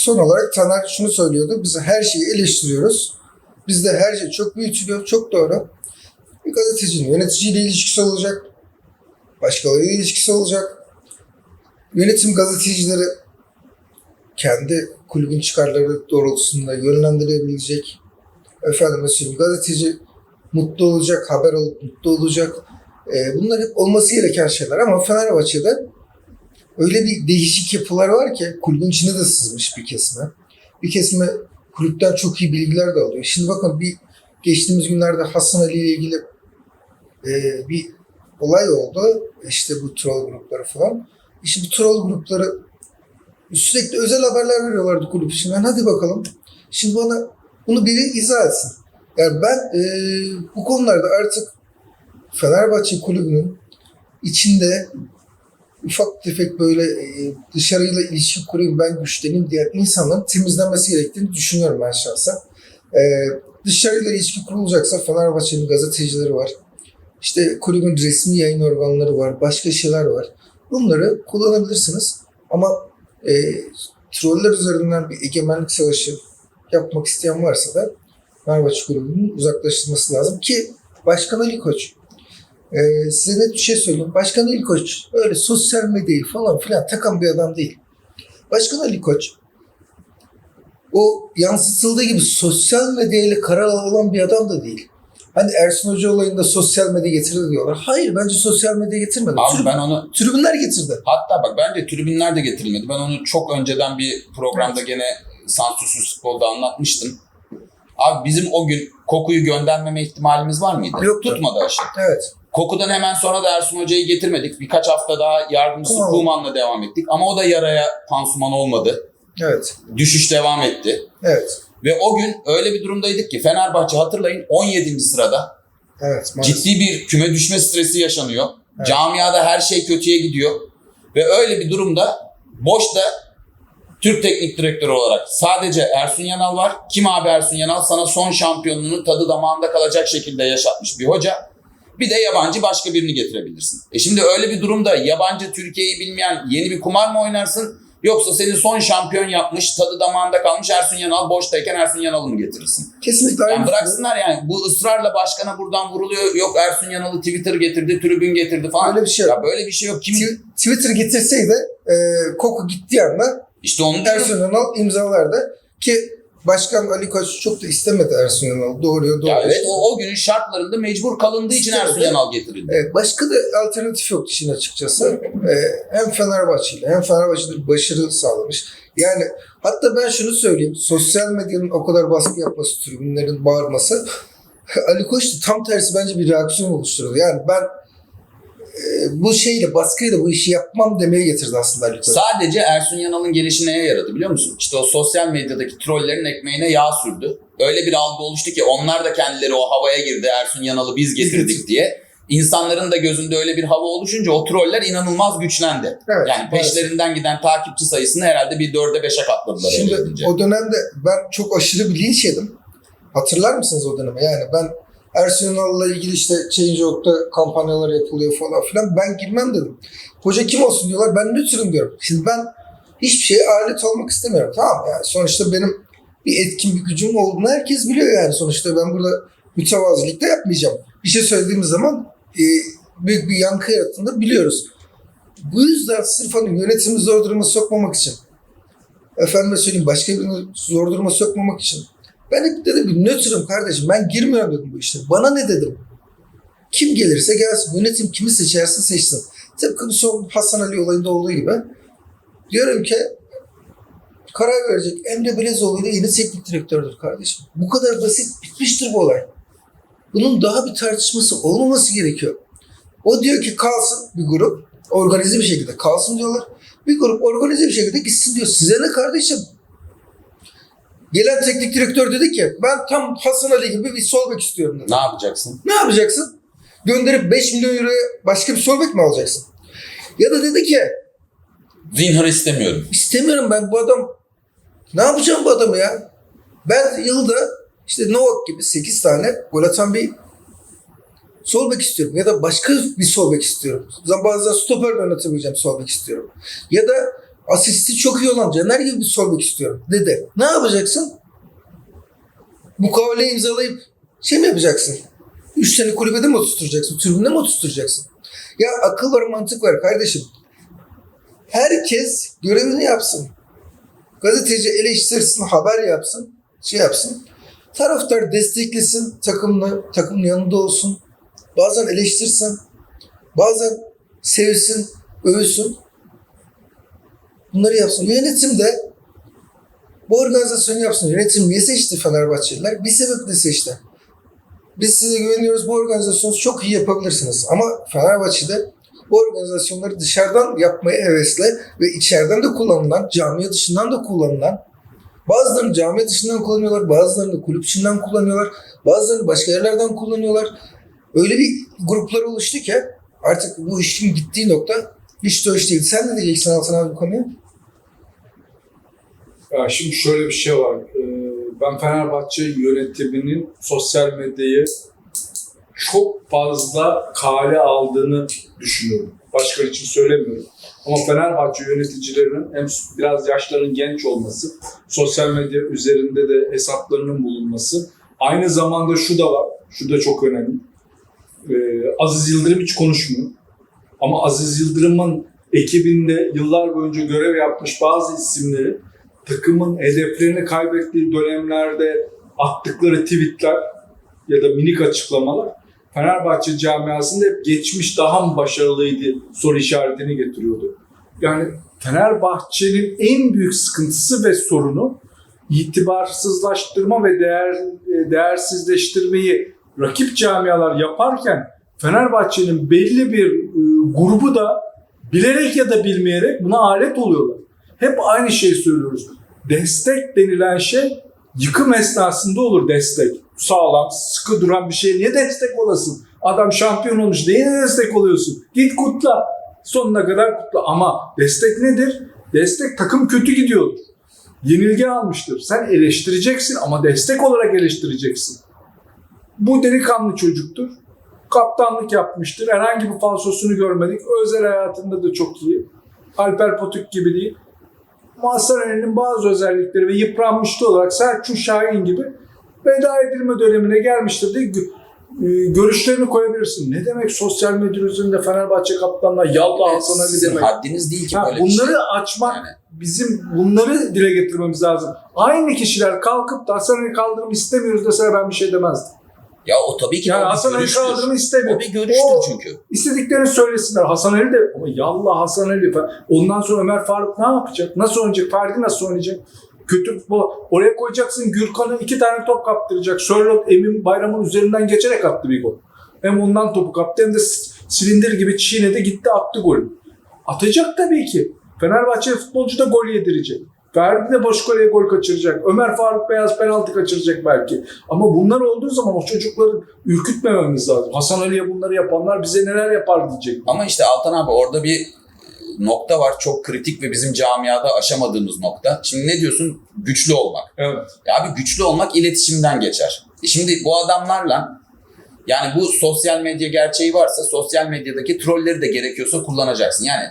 son olarak Taner şunu söylüyordu. Biz her şeyi eleştiriyoruz. Bizde her şey çok büyütülüyor. Çok doğru. Bir gazetecinin yöneticiyle ilişkisi olacak. Başkalarıyla ilişkisi olacak. Yönetim gazetecileri kendi kulübün çıkarları doğrultusunda yönlendirebilecek. Efendim mesela gazeteci mutlu olacak, haber alıp mutlu olacak. Ee, bunlar hep olması gereken şeyler ama Fenerbahçe'de öyle bir değişik yapılar var ki kulübün içine de sızmış bir kesime. Bir kesime kulüpten çok iyi bilgiler de alıyor. Şimdi bakın bir geçtiğimiz günlerde Hasan Ali ile ilgili e, bir olay oldu. İşte bu troll grupları falan. İşte bu troll grupları sürekli özel haberler veriyorlardı kulüp içinden. Hadi bakalım. Şimdi bana bunu biri izah etsin. Yani ben e, bu konularda artık Fenerbahçe kulübünün içinde ufak tefek böyle e, dışarıyla ilişki kurayım ben güçleneyim diyen insanların temizlenmesi gerektiğini düşünüyorum ben şahsen. E, dışarıyla ilişki kurulacaksa Fenerbahçe'nin gazetecileri var. İşte kulübün resmi yayın organları var. Başka şeyler var. Bunları kullanabilirsiniz. Ama e, troller üzerinden bir egemenlik savaşı yapmak isteyen varsa da Fenerbahçe kulübünün uzaklaştırması lazım ki Başkan Ali Koç ee, size net bir şey söyleyeyim. Başkan Ali Koç öyle sosyal medyayı falan filan takan bir adam değil. Başkan Ali Koç o yansıtıldığı gibi sosyal medyayla karar alan bir adam da değil. Hani Ersun Hoca olayında sosyal medya getirdi diyorlar. Hayır bence sosyal medya getirmedi. Abi Tribün- ben onu tribünler getirdi. hatta bak bence tribünler de getirilmedi. Ben onu çok önceden bir programda gene sansürsüz futbolda anlatmıştım. Abi bizim o gün kokuyu göndermeme ihtimalimiz var mıydı? Yoktu. Tutmadı aşı. Evet. Kokudan hemen sonra da Ersun Hoca'yı getirmedik. Birkaç hafta daha yardımcısı Tamam. Kuman'la devam ettik. Ama o da yaraya pansuman olmadı. Evet. Düşüş devam etti. Evet. Ve o gün öyle bir durumdaydık ki Fenerbahçe hatırlayın 17. sırada Evet. maalesef. ciddi bir küme düşme stresi yaşanıyor. Evet. Camiada her şey kötüye gidiyor. Ve öyle bir durumda boşta Türk teknik direktörü olarak sadece Ersun Yanal var. Kim abi Ersun Yanal? Sana son şampiyonluğunu tadı damağında kalacak şekilde yaşatmış bir hoca. Bir de yabancı başka birini getirebilirsin. E şimdi öyle bir durumda yabancı Türkiye'yi bilmeyen yeni bir kumar mı oynarsın? Yoksa seni son şampiyon yapmış, tadı damağında kalmış Ersun Yanal boştayken Ersun Yanal'ı mı getirirsin? Kesinlikle aynı. Yani bıraksınlar yani. Bu ısrarla başkana buradan vuruluyor. Yok Ersun Yanal'ı Twitter getirdi, tribün getirdi falan. Öyle bir şey yok. Ya böyle bir şey yok. Kim? Tw- Twitter getirseydi e, Koku gittiği anda İşte onu. Ersun Yanal imzalardı. Ki Başkan Ali Koç çok da istemedi Ersun Yanal. Doğru. Ya evet o, o günün şartlarında mecbur kalındığı için İşte Ersun. Yanal getirildi. Evet, başka da alternatif yok işin açıkçası. Ee, hem Fenerbahçe ile hem Fenerbahçe'de başarı sağlamış. Yani hatta ben şunu söyleyeyim. Sosyal medyanın o kadar baskı yapması, tribünlerin bağırması Ali Koç da tam tersi bence bir reaksiyon oluşturdu. Yani ben bu şeyle baskıyla bu işi yapmam demeye getirdi aslında Ali Koç. Sadece Ersun Yanal'ın gelişi neye yaradı biliyor musun? İşte o sosyal medyadaki trollerin ekmeğine yağ sürdü. Öyle bir algı oluştu ki onlar da kendileri o havaya girdi. Ersun Yanal'ı biz getirdik diye. İnsanların da gözünde öyle bir hava oluşunca o troller inanılmaz güçlendi. Evet, yani peşlerinden giden takipçi sayısını herhalde bir dörde beşe katladılar. Şimdi o dönemde ben çok aşırı bir linç yedim. Hatırlar mısınız o dönemi? Yani ben Ersun Yanal'la ilgili işte Change.org'da kampanyalar yapılıyor falan filan. Ben girmem dedim. Hoca kim olsun diyorlar. Ben nötrüm diyorum. Şimdi ben hiçbir şeye alet olmak istemiyorum. Tamam yani sonuçta benim bir etkin bir gücüm olduğunu herkes biliyor yani. Sonuçta ben burada mütevazilik de yapmayacağım. Bir şey söylediğimiz zaman e, büyük bir yankı yarattığını biliyoruz. Bu yüzden sırf hani yönetimi zor duruma sokmamak için efendime söyleyeyim başka birini zor duruma sokmamak için. Ben dedim ki nötrüm kardeşim ben girmiyorum dedim bu işte. Bana ne dedim? Kim gelirse gelsin. Yönetim kimi seçerse seçsin. Tıpkı son Hasan Ali olayında olduğu gibi. Diyorum ki karar verecek Emre Belezoğlu ile yeni teknik direktördür kardeşim. Bu kadar basit bitmiştir bu olay. Bunun daha bir tartışması olmaması gerekiyor. O diyor ki kalsın bir grup organize bir şekilde kalsın diyorlar. Bir grup organize bir şekilde gitsin diyor. Size ne kardeşim? Gelen teknik direktör dedi ki ben tam Hasan Ali gibi bir sol bek istiyorum dedi. Ne yapacaksın? Ne yapacaksın? Gönderip 5 milyon euroya başka bir sol bek mi alacaksın? Ya da dedi ki Zinhar istemiyorum. istemiyorum ben bu adam ne yapacağım bu adamı ya? Ben yılda işte Novak gibi 8 tane gol atan bir sol bek istiyorum. Ya da başka bir sol bek istiyorum. Bazen stoper de oynatabileceğim sol bek istiyorum. Ya da asisti çok iyi olan Caner gibi bir sol bek istiyorum dedi. Ne yapacaksın? Mukavele imzalayıp şey mi yapacaksın? Üç sene kulübede mi oturacaksın? Tribünde mi oturacaksın? Ya akıl var mantık var kardeşim. Herkes görevini yapsın. Gazeteci eleştirsin, haber yapsın, şey yapsın. Taraftar desteklesin, takımla, takımın yanında olsun. Bazen eleştirsin, bazen sevsin, övsün. Bunları yapsın. Yönetim de bu organizasyonu yapsın. Yönetim niye seçti Fenerbahçeliler? Bir sebeple seçti. Biz size güveniyoruz. Bu organizasyonu çok iyi yapabilirsiniz. Ama Fenerbahçe'de bu organizasyonları dışarıdan yapmaya hevesle ve içeriden de kullanılan, camiye dışından da kullanılan, bazılarını camiye dışından kullanıyorlar, bazılarını kulüp içinden kullanıyorlar, bazılarını başka yerlerden kullanıyorlar. Öyle bir gruplar oluştu ki artık bu işin gittiği nokta hiç de hoş değil. Sen ne diyeceksin Altan abi bu konuya? Ya şimdi şöyle bir şey var. Ee, Ben Fenerbahçe yönetiminin sosyal medyayı çok fazla kale aldığını düşünüyorum. Başka için söylemiyorum. Ama Fenerbahçe yöneticilerinin hem biraz yaşlarının genç olması, sosyal medya üzerinde de hesaplarının bulunması. Aynı zamanda şu da var, şu da çok önemli. Ee, Aziz Yıldırım hiç konuşmuyor. Ama Aziz Yıldırım'ın ekibinde yıllar boyunca görev yapmış bazı isimleri takımın hedeflerini kaybettiği dönemlerde attıkları tweetler ya da minik açıklamalar Fenerbahçe camiasında hep geçmiş daha mı başarılıydı soru işaretini getiriyordu. Yani Fenerbahçe'nin en büyük sıkıntısı ve sorunu itibarsızlaştırma ve değer değersizleştirmeyi rakip camialar yaparken Fenerbahçe'nin belli bir e, grubu da bilerek ya da bilmeyerek buna alet oluyorlar. Hep aynı şeyi söylüyoruz. Destek denilen şey yıkım esnasında olur destek. Sağlam, sıkı duran bir şeye niye destek olasın? Adam şampiyon olmuş, neyine destek oluyorsun? Git kutla. Sonuna kadar kutla. Ama destek nedir? Destek takım kötü gidiyordur. Yenilgi almıştır. Sen eleştireceksin ama destek olarak eleştireceksin. Bu delikanlı çocuktur. Kaptanlık yapmıştır. Herhangi bir falsosunu görmedik. Özel hayatında da çok iyi. Alper Potuk gibi değil. Mazhar bazı özellikleri ve yıpranmıştı olarak Selçuk Şahin gibi veda edilme dönemine gelmiştir diye e, görüşlerini koyabilirsin. Ne demek sosyal medya üzerinde Fenerbahçe kaptanına yallah Hasan Ali demek. haddiniz değil ki Ha, böyle şey. bunları açmak Yani. bizim bunları dile getirmemiz lazım. Aynı kişiler kalkıp da Hasan Ali kaldırımı istemiyoruz deseler ben bir şey demezdim. Ya o tabii ki Yani Hasan Ali kaldırımı istemiyor. O bir görüştür O- çünkü. İstediklerini söylesinler. Hasan Ali de ama yallah Hasan Ali. Ondan sonra Ömer Faruk ne yapacak? Nasıl oynayacak? Ferdi nasıl oynayacak? Kötü bu. Oraya koyacaksın Gürkan'ı iki tane top kaptıracak. Sörloth Emin Bayram'ın üzerinden geçerek attı bir gol. Hem ondan topu kaptı hem de silindir gibi çiğnedi gitti attı golü. Atacak tabii ki. Fenerbahçe futbolcu da gol yedirecek. Ferdi de boş kaleye gol kaçıracak. Ömer Faruk Beyaz penaltı kaçıracak belki. Ama bunlar olduğu zaman o çocukları ürkütmememiz lazım. Hasan Ali'ye bunları yapanlar bize neler yapar diyecek. Ama işte Altan abi orada bir nokta var çok kritik ve bizim camiada aşamadığımız nokta. Şimdi ne diyorsun? Güçlü olmak. Evet. Ya abi güçlü olmak iletişimden geçer. E Şimdi bu adamlarla yani bu sosyal medya gerçeği varsa sosyal medyadaki trolleri de gerekiyorsa kullanacaksın. Yani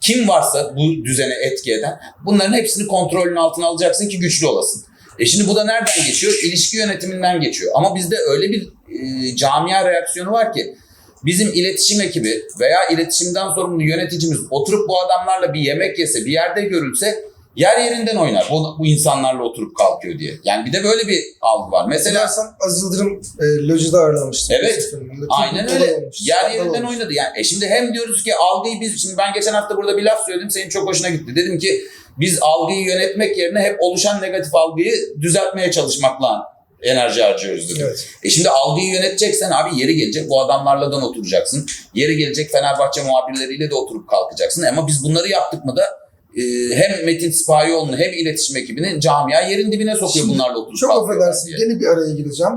kim varsa bu düzene etki eden bunların hepsini kontrolün altına alacaksın ki güçlü olasın. E şimdi bu da nereden geçiyor? İlişki yönetiminden geçiyor. Ama bizde öyle bir e, camia reaksiyonu var ki bizim iletişim ekibi veya iletişimden sorumlu yöneticimiz oturup bu adamlarla bir yemek yese, bir yerde görülse yer yerinden oynar. Bu, bu insanlarla oturup kalkıyor diye. Yani bir de böyle bir algı var. Mesela Hatırlarsan Aziz Yıldırım e, lojide ağırlamıştı. Evet. Aynen öyle. olmuş, Yer yerinden olmuş. oynadı. Yani e şimdi hem diyoruz ki algıyı biz şimdi ben geçen hafta burada bir laf söyledim senin çok hoşuna gitti. Dedim ki biz algıyı yönetmek yerine hep oluşan negatif algıyı düzeltmeye çalışmakla enerji harcıyoruz dedim. Evet. E şimdi algıyı yöneteceksen abi yeri gelecek bu adamlarla da oturacaksın. Yeri gelecek Fenerbahçe muhabirleriyle de oturup kalkacaksın. Ama biz bunları yaptık mı da e, hem Metin Sipahioğlu'nu hem iletişim ekibini camia yerin dibine sokuyor Şimdi bunlarla oturup Çok kalkıyorlar affedersin. diye. Gene bir araya gireceğim.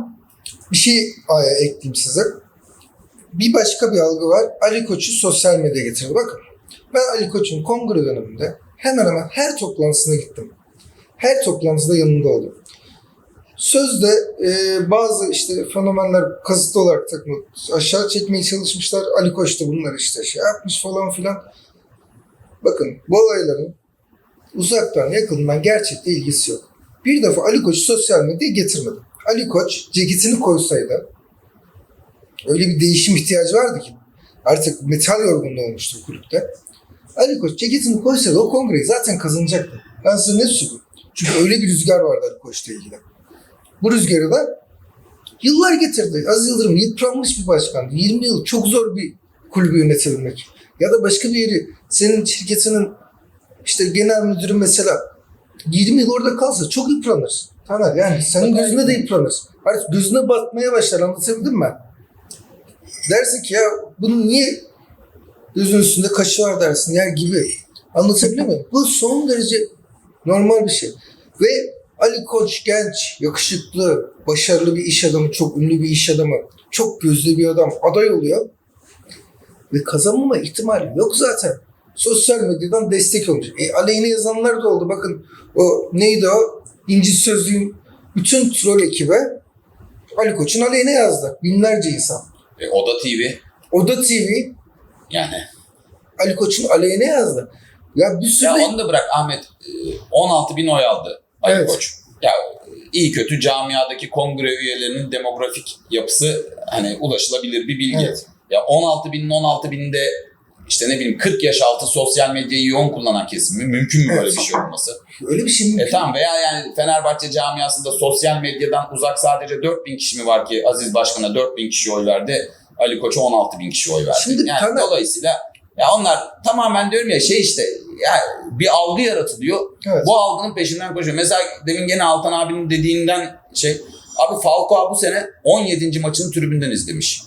Bir şey ekleyeyim size. Bir başka bir algı var. Ali Koç'u sosyal medya getirdi. Bakın ben Ali Koç'un kongre döneminde hemen hemen her toplantısına gittim. Her toplantısında yanında oldum. Sözde e, bazı işte fenomenler kasıtlı olarak takımı aşağı çekmeye çalışmışlar. Ali Koç da bunları işte şey yapmış falan filan. Bakın bu olayların uzaktan yakından gerçekte ilgisi yok. Bir defa Ali Koç'u sosyal medyaya getirmedi. Ali Koç ceketini koysaydı öyle bir değişim ihtiyacı vardı ki artık metal yorgunluğu olmuştu kulüpte. Ali Koç ceketini koysaydı o kongreyi zaten kazanacaktı. Ben size ne söyleyeyim? Çünkü öyle bir rüzgar vardı Ali Koç'la ilgili. Bu rüzgarı da yıllar getirdi. Aziz Yıldırım yıpranmış bir başkandı. 20 yıl çok zor bir kulübü yönetebilmek. Ya da başka bir yeri senin şirketinin işte genel müdürü mesela 20 yıl orada kalsa çok yıpranır. Taner yani senin gözüne de yıpranır. Artık gözüne batmaya başlar anlatabildim mi? Dersin ki ya bunun niye gözünün üstünde kaşı var dersin yer gibi. Anlatabiliyor muyum? Bu son derece normal bir şey. Ve Ali Koç genç, yakışıklı, başarılı bir iş adamı, çok ünlü bir iş adamı, çok gözlü bir adam aday oluyor. Ve kazanma ihtimali yok zaten. Sosyal medyadan destek olmuş. E, aleyhine yazanlar da oldu. Bakın o neydi o? İnci Sözlüğün bütün troll ekibe Ali Koç'un aleyhine yazdı. Binlerce insan. E, Oda TV Oda TV yani. Ali Koç'un aleyhine yazdı. Ya bir sürü Ya onu da bırak Ahmet. e, 16 bin oy aldı Ali Evet. Koç. Ya e, iyi kötü camiadaki kongre üyelerinin demografik yapısı hani ulaşılabilir bir bilgi. Evet. Ya 16 binin 16 binde işte ne bileyim 40 yaş altı sosyal medyayı yoğun kullanan kesim mi? Mümkün mü böyle Evet. bir şey olması? öyle bir şey mümkün. E tamam veya yani Fenerbahçe camiasında sosyal medyadan uzak sadece 4000 kişi mi var ki Aziz Başkan'a 4000 kişi oy verdi. Ali Koç'a 16 bin kişi oy verdi. Şimdi yani Taner- dolayısıyla ya onlar tamamen diyorum ya şey işte ya bir algı yaratılıyor. Evet. Bu algının peşinden koşuyor. Mesela demin gene Altan abinin dediğinden şey abi Falcao bu sene 17. maçını tribünden izlemiş.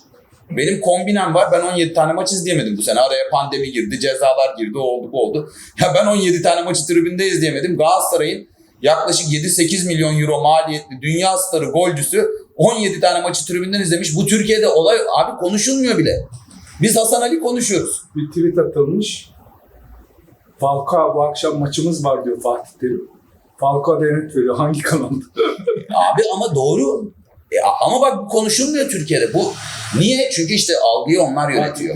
Benim kombinem var. Ben 17 tane maç izleyemedim bu sene. Araya pandemi girdi, cezalar girdi, o oldu bu oldu. Ya ben 17 tane maçı tribünde izleyemedim. Galatasaray'ın yaklaşık 7-8 milyon euro maliyetli dünya starı golcüsü 17 tane maçı tribünden izlemiş. Bu Türkiye'de olay abi konuşulmuyor bile. Biz Hasan Ali konuşuyoruz. Bir tweet atılmış. Falcao bu akşam maçımız var diyor Fatih Terim. Falcao denet veriyor. Hangi kanalda? Abi ama doğru. E, ama bak bu konuşulmuyor Türkiye'de. Bu niye? Çünkü işte algıyı onlar yönetiyor.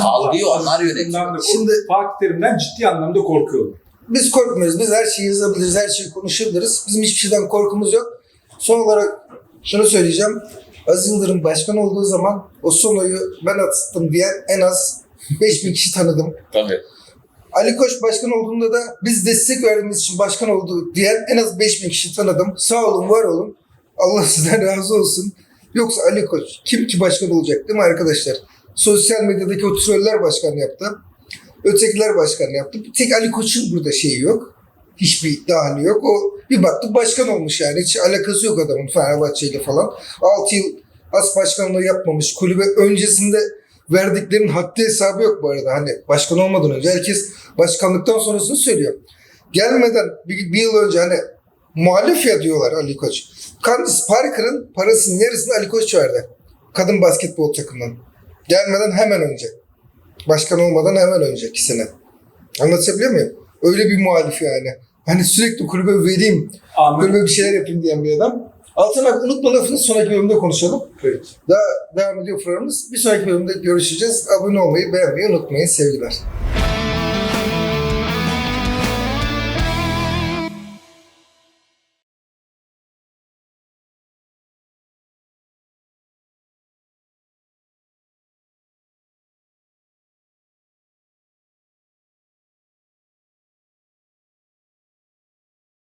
Algıyı onlar yönetiyor. Şimdi- Fatih Terim'den ciddi anlamda korkuyorum. Biz korkmuyoruz. Biz her şeyi yazabiliriz, her şeyi konuşabiliriz. Bizim hiçbir şeyden korkumuz yok. Son olarak şunu söyleyeceğim. Aziz Yıldırım başkan olduğu zaman o son oyu ben attım diye en az 5000 kişi tanıdım. Tabii. Ali Koç başkan olduğunda da biz destek verdiğimiz için başkan oldu diyen en az 5000 kişi tanıdım. Sağ olun, var olun. Allah sizden razı olsun. Yoksa Ali Koç kim ki başkan olacak değil mi arkadaşlar? Sosyal medyadaki o troller başkan yaptı. Ötekiler başkan yaptı. Bir tek Ali Koç'un burada şeyi yok. Hiçbir dahili yok. O bir baktık başkan olmuş yani. Hiç alakası yok adamın Fenerbahçe ile falan. 6 yıl as başkanlığı yapmamış. Kulübe öncesinde verdiklerinin haddi hesabı yok bu arada. Hani başkan olmadan önce herkes başkanlıktan sonrasını söylüyor. Gelmeden bir, bir yıl önce hani muhalif ya diyorlar Ali Koç. Candice Parker'ın parasının yarısını Ali Koç verdi. Kadın basketbol takımından. Gelmeden hemen önce. Başkan olmadan hemen önceki sene. Anlatabiliyor muyum? Öyle bir muhalif yani. Hani sürekli kulübe vereyim, Ahmet kulübe bir şeyler yapayım diyen bir adam. Altın bak unutma lafını sonraki bölümde konuşalım. Peki. Daha devam ediyor programımız. Bir sonraki bölümde görüşeceğiz. Abone olmayı, beğenmeyi unutmayın. Sevgiler.